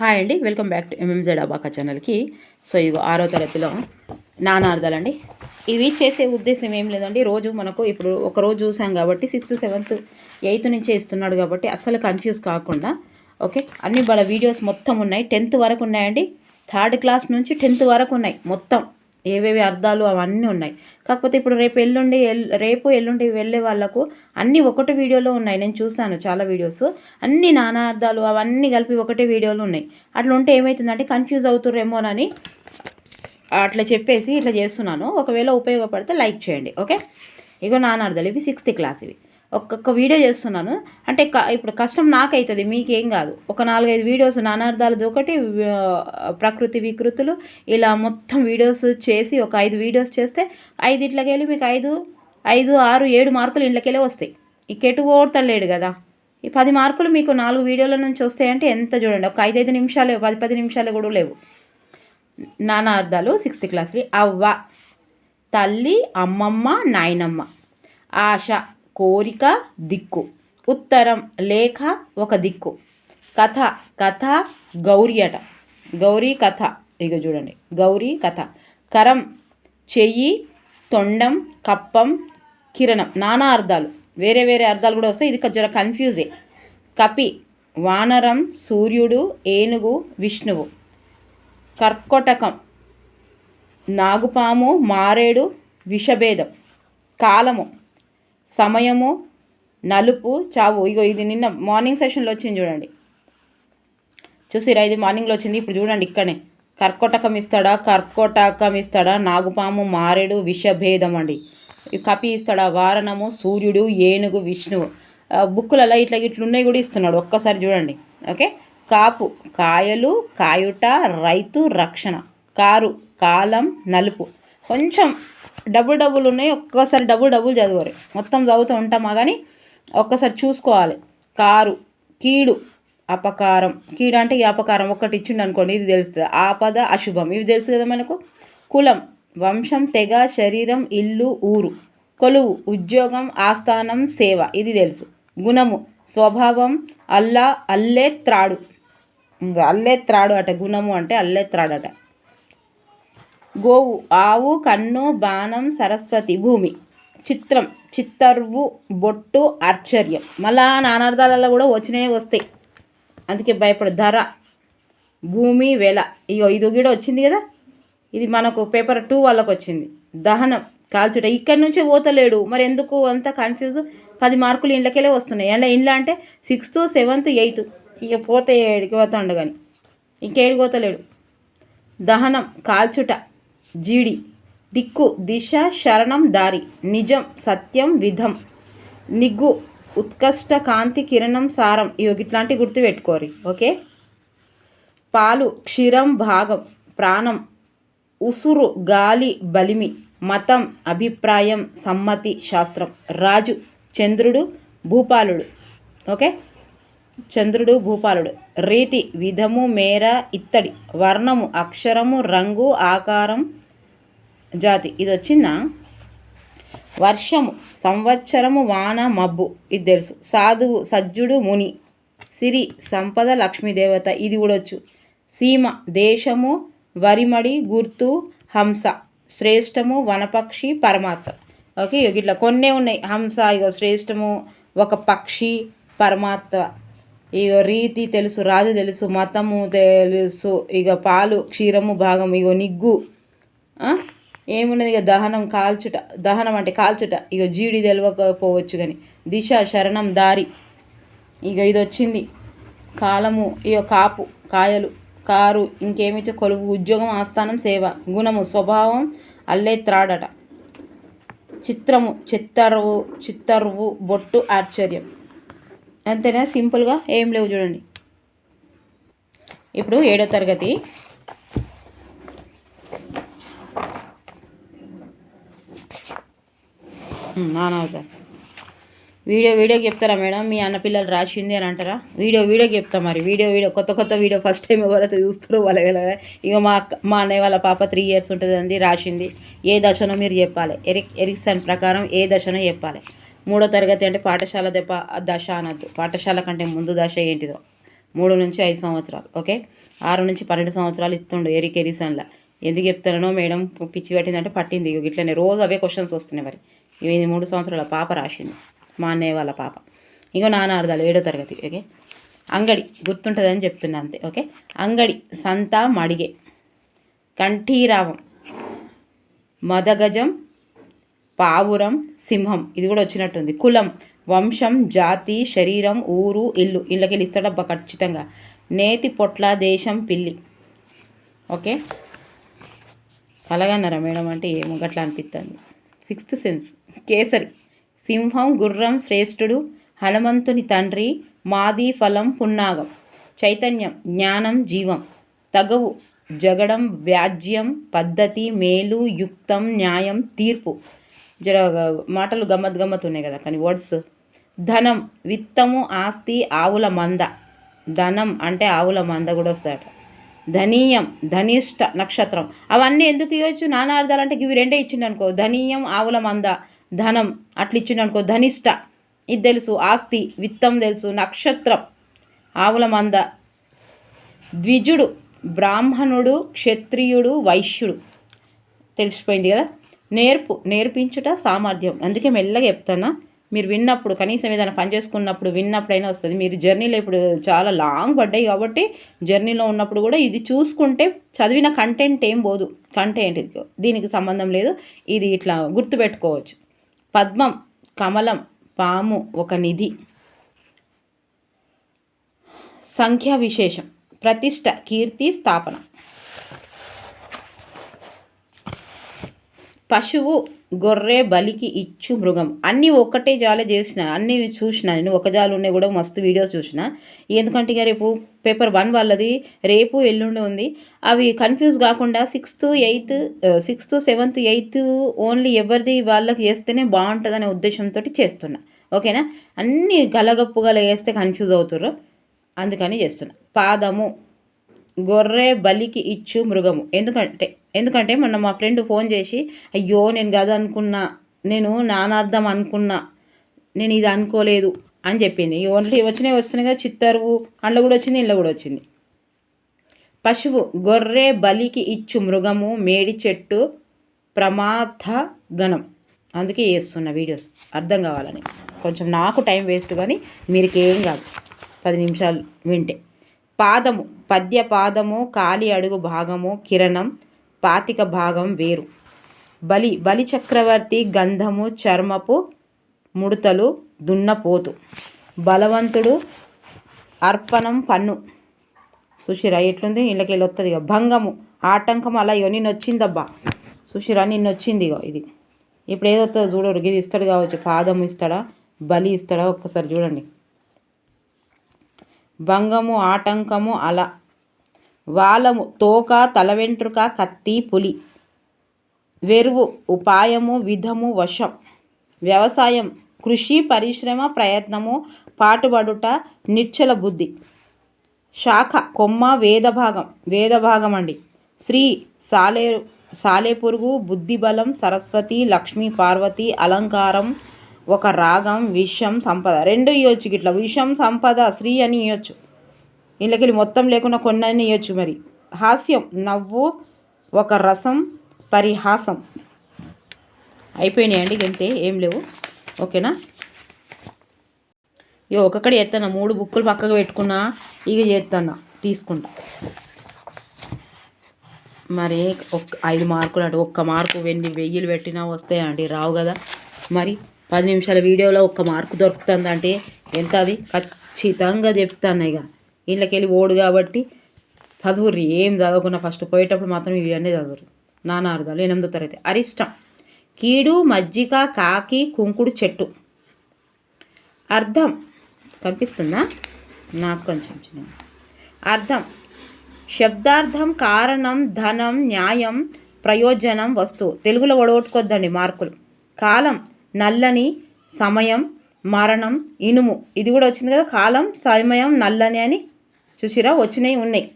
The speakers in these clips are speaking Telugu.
హాయ్ అండి వెల్కమ్ బ్యాక్ టు ఎంఎంజెడ్ అబాకా ఛానల్కి. సో ఇగో ఆరో తరగతిలో నానార్థాలండి ఇవి చేసే ఉద్దేశం ఏం లేదండి రోజు మనకు ఇప్పుడు ఒక రోజు చూసాం కాబట్టి సిక్స్త్ సెవెంత్ ఎయిత్ నుంచే ఇస్తున్నాడు కాబట్టి అస్సలు కన్ఫ్యూజ్ కాకుండా ఓకే? అన్ని వాళ్ళ వీడియోస్ మొత్తం ఉన్నాయి టెన్త్ వరకు ఉన్నాయండి. థర్డ్ క్లాస్ నుంచి టెన్త్ వరకు ఉన్నాయి మొత్తం. ఏవేవి అర్థాలు అవన్నీ ఉన్నాయి. కాకపోతే ఇప్పుడు రేపు ఎల్లుండి రేపు ఎల్లుండి వెళ్ళే వాళ్ళకు అన్నీ ఒకటే వీడియోలో ఉన్నాయి. నేను చూసాను చాలా వీడియోస్. అన్ని నానా అర్థాలు అవన్నీ కలిపి ఒకటే వీడియోలు ఉన్నాయి. అట్లా ఉంటే ఏమవుతుందంటే కన్ఫ్యూజ్ అవుతుర్రేమోనని అట్లా చెప్పేసి ఇట్లా చేస్తున్నాను. ఒకవేళ ఉపయోగపడితే లైక్ చేయండి. ఓకే? ఇగో నానార్థాలు ఇవి సిక్స్త్ క్లాస్ ఇవి. ఒక్కొక్క వీడియో చేస్తున్నాను. అంటే క ఇప్పుడు కష్టం నాకైతుంది మీకేం కాదు. ఒక నాలుగైదు వీడియోస్ నానార్థాలది ఒకటి ప్రకృతి వికృతులు ఇలా మొత్తం వీడియోస్ చేసి ఒక ఐదు వీడియోస్ చేస్తే ఐదు ఇట్లకెళ్ళి మీకు ఐదు ఐదు ఆరు ఏడు మార్కులు ఇళ్ళకెళ్ళి వస్తాయి. ఈ కెటు ఓడతలేడు కదా. ఈ పది మార్కులు మీకు నాలుగు వీడియోల నుంచి వస్తాయంటే ఎంత చూడండి. ఒక ఐదైదు నిమిషాలు పది పది నిమిషాలు కూడా లేవు. నానా అర్థాలు సిక్స్త్ క్లాస్వి అవ్వ తల్లి అమ్మమ్మ నాయనమ్మ. ఆశ కోరిక దిక్కు. ఉత్తరం లేఖ ఒక దిక్కు. కథ కథ గౌరీ అట గౌరీ కథ. ఇక చూడండి. గౌరీ కథ. కరం చెయ్యి తొండం కప్పం కిరణం. నానా అర్థాలు. వేరే వేరే అర్థాలు కూడా వస్తాయి. ఇది జర కన్ఫ్యూజే కపి వానరం సూర్యుడు ఏనుగు విష్ణువు. కర్కోటకం. నాగుపాము మారేడు విషభేదం. కాలము. సమయము నలుపు చావు. ఇగో ఇది నిన్న మార్నింగ్ సెషన్లో వచ్చింది చూడండి. చూసిరా ఇది మార్నింగ్లో వచ్చింది. ఇప్పుడు చూడండి ఇక్కడనే. కర్కోటకం ఇస్తాడా కర్కోటకం ఇస్తాడా? నాగుపాము మారేడు విషభేదం అండి. కపి ఇస్తాడా? వారణము సూర్యుడు ఏనుగు విష్ణువు. బుక్కులలో ఇట్లా ఇట్లా ఉన్నాయి కూడా ఇస్తున్నాడు. ఒక్కసారి చూడండి. ఓకే? కాపు కాయలు కాయుట రైతు రక్షణ. కారు కాలం నలుపు. కొంచెం డబుల్ డబుల్ ఉన్నాయి ఒక్కసారి డబుల్ డబుల్ చదవరు. మొత్తం చదువుతూ ఉంటామా కానీ ఒక్కసారి చూసుకోవాలి. కారు కీడు అపకారం. కీడు అంటే ఈ అపకారం ఒక్కటి ఇచ్చిండు అనుకోండి ఇది తెలుస్తుంది. ఆపద అశుభం. ఇవి తెలుసు కదా మనకు? కులం వంశం తెగ శరీరం ఇల్లు ఊరు. కొలువు ఉద్యోగం ఆస్థానం సేవ. ఇది తెలుసు. గుణము స్వభావం అల్లా అల్లే త్రాడు ఇంకా అల్లే త్రాడు అట గుణము అంటే అల్లే త్రాడు అట గోవు ఆవు కన్ను బాణం సరస్వతి భూమి. చిత్రం చిత్తర్వు బొట్టు ఆశ్చర్యం. మళ్ళా నానార్థాలలో కూడా వచ్చినాయి వస్తాయి. అందుకే భయపడు ధర భూమి వెల. ఇగో ఇది కూడా వచ్చింది కదా? ఇది మనకు పేపర్ టూ వాళ్ళకి వచ్చింది. దహనం కాల్చుట. ఇక్కడి నుంచే పోతలేడు. మరి ఎందుకు అంత కన్ఫ్యూజ్ పది మార్కులు ఇండ్లకెళ్ళే వస్తున్నాయి. అలా ఇండ్ల అంటే సిక్స్త్ సెవెంత్ ఎయిత్ ఇక పోతే ఏడికి పోతా కానీ ఇంకేడికి పోతలేడు. దహనం కాల్చుట. జీడి. దిక్కు దిశ శరణం దారి. నిజం సత్యం విధం. నిగ్గు ఉత్కష్ట కాంతి కిరణం సారం. ఇవి ఇట్లాంటివి గుర్తుపెట్టుకోరి ఓకే? పాలు క్షీరం భాగం. ప్రాణం ఉసురు గాలి బలిమి. మతం అభిప్రాయం సమ్మతి శాస్త్రం. రాజు చంద్రుడు భూపాలుడు. ఓకే? చంద్రుడు భూపాలుడు. రీతి విధము మేర ఇత్తడి. వర్ణము అక్షరము రంగు ఆకారం జాతి. ఇది వచ్చిందా? వర్షము సంవత్సరము వాన మబ్బు. ఇది తెలుసు. సాధువు సజ్జుడు ముని. సిరి సంపద లక్ష్మీదేవత ఇది కూడా వచ్చు. సీమ దేశము వరిమడి గుర్తు హంస. శ్రేష్టము వనపక్షి పరమాత్మ. ఓకే ఇగో ఇట్లా కొన్నే ఉన్నాయి. హంస ఇగో శ్రేష్టము ఒక పక్షి పరమాత్మ. ఇగో రీతి తెలుసు రాజు తెలుసు మతము తెలుసు. ఇక పాలు క్షీరము భాగం ఇగో నిగ్గు. ఏమున్నది ఇక దహనం కాల్చుట దహనం అంటే కాల్చుట. ఇక జీడి తెలియకపోవచ్చు కానీ దిశ శరణం దారి. ఇక ఇది వచ్చింది కాలము ఇక కాపు కాయలు కారు ఇంకేమిచ్చే కొలువు ఉద్యోగం ఆస్థానం సేవ గుణము స్వభావం అల్లే త్రాడట. చిత్రము చిత్తరువు చిత్తరువు బొట్టు ఆశ్చర్యం. అంతేనా? సింపుల్గా ఏం లేవు చూడండి. ఇప్పుడు ఏడో తరగతి. నానవుతా వీడియో వీడియోకి చెప్తారా మేడం? మీ అన్న పిల్లలు రాసింది అని అంటారా? వీడియో వీడియోకి చెప్తా మరి. వీడియో వీడియో కొత్త కొత్త వీడియో ఫస్ట్ టైం ఎవరైతే చూస్తారో వాళ్ళ ఇక మా అక్క మా అన్నయ్య వాళ్ళ పాప త్రీ ఇయర్స్ ఉంటుందండి రాసింది. ఏ దశనో మీరు చెప్పాలి. ఎరిక్ ఎరిక్సన్ ప్రకారం ఏ దశనో చెప్పాలి. మూడో తరగతి అంటే పాఠశాల దెబ్బ దశ అనద్దు. పాఠశాల కంటే ముందు దశ ఏంటిదో. మూడు నుంచి ఐదు సంవత్సరాలు ఓకే? ఆరు నుంచి పన్నెండు సంవత్సరాలు ఇస్తుండు ఎరిక్ ఎరిసన్లా ఎందుకు చెప్తానో మేడం పిచ్చి పట్టిందంటే పట్టింది. ఇట్లనే రోజు అవే క్వశ్చన్స్ వస్తున్నాయి మరి. ఇవి మూడు సంవత్సరాల పాప రాసింది. మా అన్నయ్య వాళ్ళ పాప. ఇంకో నాన్న అర్థాలు ఏడో తరగతి ఓకే? అంగడి గుర్తుంటుందని చెప్తున్నా అంతే ఓకే? అంగడి సంత మడిగే. కంఠీరావం మదగజం పావురం సింహం. ఇది కూడా వచ్చినట్టుంది. కులం వంశం జాతి శరీరం ఊరు ఇల్లు. ఇళ్ళకి ఇస్తాడబ్బా ఖచ్చితంగా. నేతి పొట్ల దేశం పిల్లి. ఓకే? కలగన్నారా మేడం? అంటే ఏమో గట్లా అనిపిస్తుంది సిక్స్త్ సెన్స్. కేసరి. సింహం గుర్రం శ్రేష్ఠుడు హనుమంతుని తండ్రి మాది ఫలం పున్నాగం. చైతన్యం జ్ఞానం జీవం. తగవు జగడం వ్యాజ్యం పద్ధతి మేలు యుక్తం న్యాయం తీర్పు. జర మాటలు గమ్మత్ గమ్మత్ ఉన్నాయి కదా కానీ వర్డ్స్. ధనం విత్తము ఆస్తి ఆవుల మంద. ధనం అంటే ఆవుల మంద కూడా వస్తాయట. ధనీయం ధనిష్ట నక్షత్రం. అవన్నీ ఎందుకు ఇవ్వచ్చు? నానా అర్థాలు అంటే ఇవి రెండే ఇచ్చిండు అనుకో ధనీయం ఆవుల మంద ధనం అట్లా ఇచ్చిండు అనుకో ధనిష్ట ఇది తెలుసు. ఆస్తి విత్తం తెలుసు. నక్షత్రం ఆవుల మంద. ద్విజుడు బ్రాహ్మణుడు క్షత్రియుడు వైశ్యుడు. తెలిసిపోయింది కదా? నేర్పు నేర్పించుట సామర్థ్యం. అందుకే మెల్లగా చెప్తానా? మీరు విన్నప్పుడు కనీసం ఏదైనా పని చేసుకున్నప్పుడు విన్నప్పుడైనా వస్తుంది. మీరు జర్నీలో ఇప్పుడు చాలా లాంగ్ పడ్డాయి కాబట్టి జర్నీలో ఉన్నప్పుడు కూడా ఇది చూసుకుంటే చదివిన కంటెంట్ ఏం పోదు. కంటెంట్ దీనికి సంబంధం లేదు. ఇది ఇట్లా గుర్తుపెట్టుకోవచ్చు. పద్మం కమలం పాము ఒక నిధి. సంఖ్యా విశేషం ప్రతిష్ట కీర్తి స్థాపన. పశువు గొర్రె బలికి ఇచ్చు మృగం. అన్నీ ఒక్కటే జాలే చేసిన అన్నీ చూసిన నేను ఒక జాలు ఉన్నాయి కూడా మస్తు వీడియోస్ చూసిన. ఎందుకంటే ఇక రేపు పేపర్ వన్ వాళ్ళది రేపు ఎల్లుండి ఉంది. అవి కన్ఫ్యూజ్ కాకుండా sixth eighth sixth seventh eighth only ఎవరిది వాళ్ళకి చేస్తేనే బాగుంటుందనే ఉద్దేశంతో చేస్తున్నా. ఓకేనా? అన్నీ గలగప్పుగా వేస్తే కన్ఫ్యూజ్ అవుతారు అందుకని చేస్తున్నా. పాదము గొర్రె బలికి ఇచ్చు మృగము. ఎందుకంటే ఎందుకంటే మొన్న మా ఫ్రెండ్ ఫోన్ చేసి అయ్యో నేను కదా అనుకున్నా నేను నానార్థం అనుకున్నా నేను ఇది అనుకోలేదు అని చెప్పింది. ఓన్లీ వచ్చినాయి వస్తున్నాయి చిత్తరువు అందులో కూడా వచ్చింది ఇంట్లో కూడా వచ్చింది. పశువు గొర్రె బలికి ఇచ్చు మృగము మేడి చెట్టు ప్రమాద గణం అందుకే చేస్తున్న వీడియోస్. అర్థం కావాలని. కొంచెం నాకు టైం వేస్ట్ కానీ మీరుకేం కాదు. పది నిమిషాలు వింటే. పాదము పద్య పాదము కాలి అడుగు భాగము కిరణం పాతిక భాగం వేరు. బలి బలి చక్రవర్తి గంధము చర్మపు ముడతలు దున్నపోతు. బలవంతుడు అర్పణం పన్ను. సుషిరా ఎట్లుంది? ఇళ్ళకి వెళ్ళి వస్తుంది ఇక భంగము ఆటంకం అలా ఇగో నిన్న వచ్చిందబ్బా సుషిరా నిన్న వచ్చింది ఇగో ఇది. ఇప్పుడు ఏదో చూడరు. ఇది ఇస్తాడు కావచ్చు పాదం ఇస్తాడా బలి ఇస్తాడా? ఒక్కసారి చూడండి. భంగము ఆటంకము అల. వాలము తోక తల వెంట్రుక కత్తి పులి. వెరువు ఉపాయము విధము వశం. వ్యవసాయం కృషి పరిశ్రమ ప్రయత్నము పాటుబడుట నిశ్చల బుద్ధి. శాఖ కొమ్మ వేదభాగం. వేదభాగం అండి శ్రీ సాలే సాలెపురుగు బుద్ధిబలం సరస్వతి లక్ష్మీ పార్వతి అలంకారం ఒక రాగం విషం సంపద. రెండు ఇవ్వచ్చు ఇట్లా విషం సంపద శ్రీ అని ఇవ్వచ్చు వీళ్ళకి మొత్తం లేకుండా కొన్ని అని ఇవ్వచ్చు మరి. హాస్యం నవ్వు ఒక రసం పరిహాసం. అయిపోయినాయండి అంతే ఏం లేవు. ఓకేనా? ఇక ఒక్కొక్కటి ఎత్తన్నా మూడు బుక్కులు పక్కకు పెట్టుకున్నా ఇక చేస్తాను తీసుకుంటా మరి ఒక్క ఐదు మార్కులు అంటే. ఒక్క మార్కు వెన్ని వెయ్యిలు పెట్టినా వస్తాయండి. రావు కదా. మరి పది నిమిషాల వీడియోలో ఒక్క మార్కు దొరుకుతుందంటే ఎంత అది ఖచ్చితంగా చెప్తాను ఇక. ఇళ్ళకెళ్ళి ఓడు కాబట్టి చదువుర్రి ఏం చదవకుండా ఫస్ట్ పోయేటప్పుడు మాత్రం ఇవన్నీ చదువురు నానా అర్థాలు ఎనిమిదో తరగతి. అరిష్టం. కీడు మజ్జిగ కాకి కుంకుడు చెట్టు. అర్థం. కనిపిస్తుందా? నాకు కొంచెం చిన్న అర్థం. శబ్దార్థం కారణం ధనం న్యాయం ప్రయోజనం వస్తువు. తెలుగులో ఒడగొట్టుకోద్దండి మార్కులు. కాలం. నల్లని సమయం మరణం ఇనుము. ఇది కూడా వచ్చింది కదా కాలం సమయం నల్లని అని చూసిరా వచ్చినాయి ఉన్నాయి.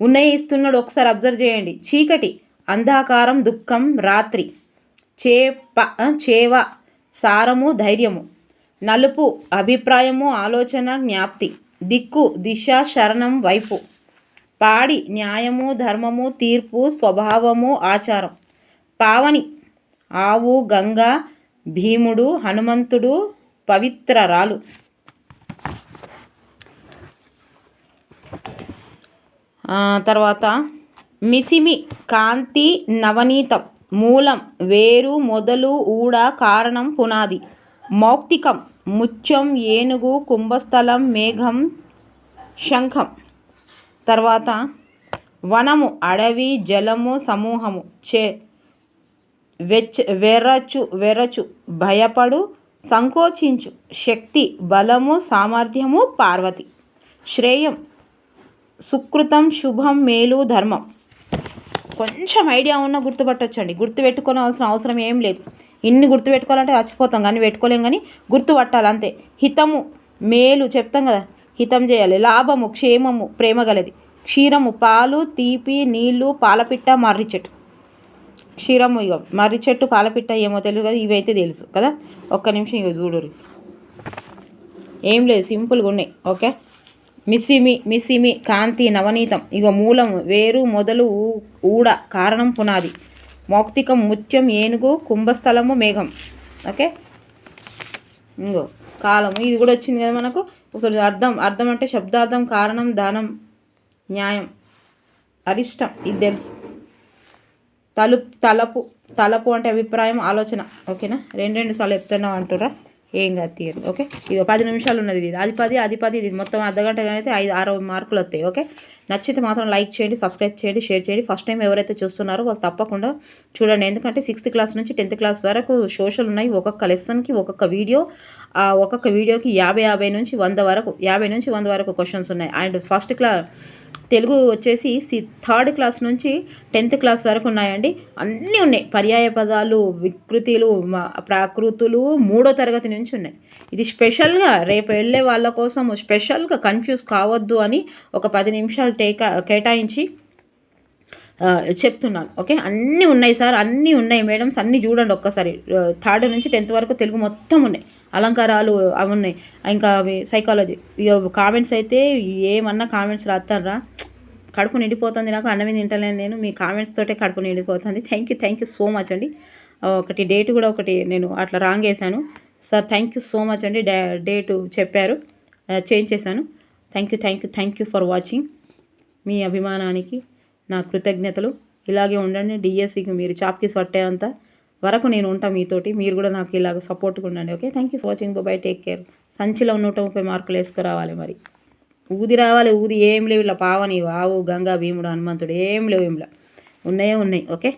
ఉన్నాయి ఇస్తున్నాడు ఒకసారి అబ్జర్వ్ చేయండి. చీకటి అంధాకారం దుఃఖం రాత్రి. చేప చేవ సారము ధైర్యము. నలుపు అభిప్రాయము ఆలోచన జ్ఞాప్తి. దిక్కు దిశ శరణం వైపు. పాడి న్యాయము ధర్మము తీర్పు స్వభావము ఆచారం. పావని ఆవు గంగా భీముడు హనుమంతుడు పవిత్రరాలు. తర్వాత మిసిమి కాంతి నవనీతం మూలం వేరు మొదలు ఊడ కారణం పునాది. మౌక్తికం ముత్యం ఏనుగు కుంభస్థలం మేఘం శంఖం. తర్వాత వనము అడవి జలము సమూహము చే వెచ్చ వెరచు వెరచు భయపడు సంకోచించు. శక్తి బలము సామర్థ్యము పార్వతి. శ్రేయం సుకృతం శుభం మేలు ధర్మం. కొంచెం ఐడియా ఉన్నా గుర్తుపట్టొచ్చండి. గుర్తు పెట్టుకోవాల్సిన అవసరం ఏం లేదు. ఇన్ని గుర్తు పెట్టుకోవాలంటే చచ్చిపోతాం కానీ పెట్టుకోలేం కానీ గుర్తుపట్టాలి అంతే. హితము మేలు చెప్తాం కదా. హితం చేయాలి. లాభము క్షేమము ప్రేమ గలది. క్షీరము పాలు తీపి నీళ్ళు పాలపిట్ట మర్రి చెట్టు. క్షీరము ఇక మర్రి చెట్టు పాలపిట్ట ఏమో తెలియదు కదా ఇవైతే తెలుసు కదా? ఒక్క నిమిషం ఇక చూడరు ఏం లేదు సింపుల్గా ఉన్నాయి ఓకే? మిస్సిమి మిస్సిమి కాంతి నవనీతం ఇక మూలం వేరు మొదలు ఊ- ఊడ కారణం పునాది. మౌక్తికం ముత్యం ఏనుగు కుంభస్థలము మేఘం ఓకే? ఇంగో కాలము ఇది కూడా వచ్చింది కదా మనకు? ఒకసారి అర్థం అర్థం అంటే శబ్దార్థం కారణం దానం న్యాయం అరిష్టం ఇది తెలుసు. తలుపు తలపు తలపు అంటే అభిప్రాయం ఆలోచన. ఓకేనా? రెండు రెండు సార్లు చెప్తున్నావు అంటురా ఏం కాదు తీయరు. ఓకే? ఇది పది నిమిషాలు ఉన్నది ఇది. అది పది అది పది ఇది మొత్తం అర్ధగంట అయితే ఐదు ఆరు మార్కులు వస్తాయి. ఓకే? నచ్చితే మాత్రం లైక్ చేయండి సబ్స్క్రైబ్ చేయండి షేర్ చేయండి. ఫస్ట్ టైం ఎవరైతే చూస్తున్నారో వాళ్ళు తప్పకుండా చూడండి. ఎందుకంటే సిక్స్త్ క్లాస్ నుంచి టెన్త్ క్లాస్ వరకు సోషల్ ఉన్నాయి. ఒక్కొక్క లెసన్కి ఒక్కొక్క వీడియో ఆ ఒక్కొక్క వీడియోకి యాభై యాభై నుంచి వంద వరకు యాభై నుంచి వంద వరకు క్వశ్చన్స్ ఉన్నాయి. అండ్ ఫస్ట్ క్లా తెలుగు వచ్చేసి సి థర్డ్ క్లాస్ నుంచి టెన్త్ క్లాస్ వరకు ఉన్నాయండి. అన్నీ ఉన్నాయి. పర్యాయ పదాలు వికృతిలు ప్రాకృతులు మూడో తరగతి నుంచి ఉన్నాయి. ఇది స్పెషల్గా రేపు వెళ్ళే వాళ్ళ కోసం స్పెషల్గా కన్ఫ్యూజ్ కావద్దు అని ఒక పది నిమిషాలు టేకా కేటాయించి చెప్తున్నాను. ఓకే? అన్నీ ఉన్నాయి సార్. అన్నీ ఉన్నాయి మేడమ్స్. అన్నీ చూడండి ఒక్కసారి. థర్డ్ నుంచి టెన్త్ వరకు తెలుగు మొత్తం ఉన్నాయి. అలంకారాలు అవి ఉన్నాయి. ఇంకా అవి సైకాలజీ ఇక కామెంట్స్ అయితే ఏమన్నా కామెంట్స్ రాస్తారా కడుపు నిండిపోతుంది నాకు అన్నమే తింటలేను నేను. మీ కామెంట్స్ తోటే కడుపు నిండిపోతుంది. Thank you thank you so much అండి. ఒకటి డేట్ కూడా ఒకటి నేను అట్లా రాంగ్ వేసాను sir thank you so much అండి. డే డేటు చెప్పారు. చేంజ్ చేశాను. Thank you thank you thank you for watching మీ అభిమానానికి నా కృతజ్ఞతలు. ఇలాగే ఉండండి. డిఎస్సికి మీరు చాప్కి పట్టేంత వరకు నేను ఉంటా మీతోటి. మీరు కూడా నాకు ఇలాగ సపోర్ట్గా ఉండండి okay thank you for watching bye take care సంచిలో నూట ముప్పై మార్కులు వేసుకురావాలి మరి. ఊది రావాలి ఊది ఏం లేవు. ఇలా పావని వావు గంగా భీముడు హనుమంతుడు ఏం లేవు ఏం లేవు. ఉన్నాయే ఉన్నాయి ఓకే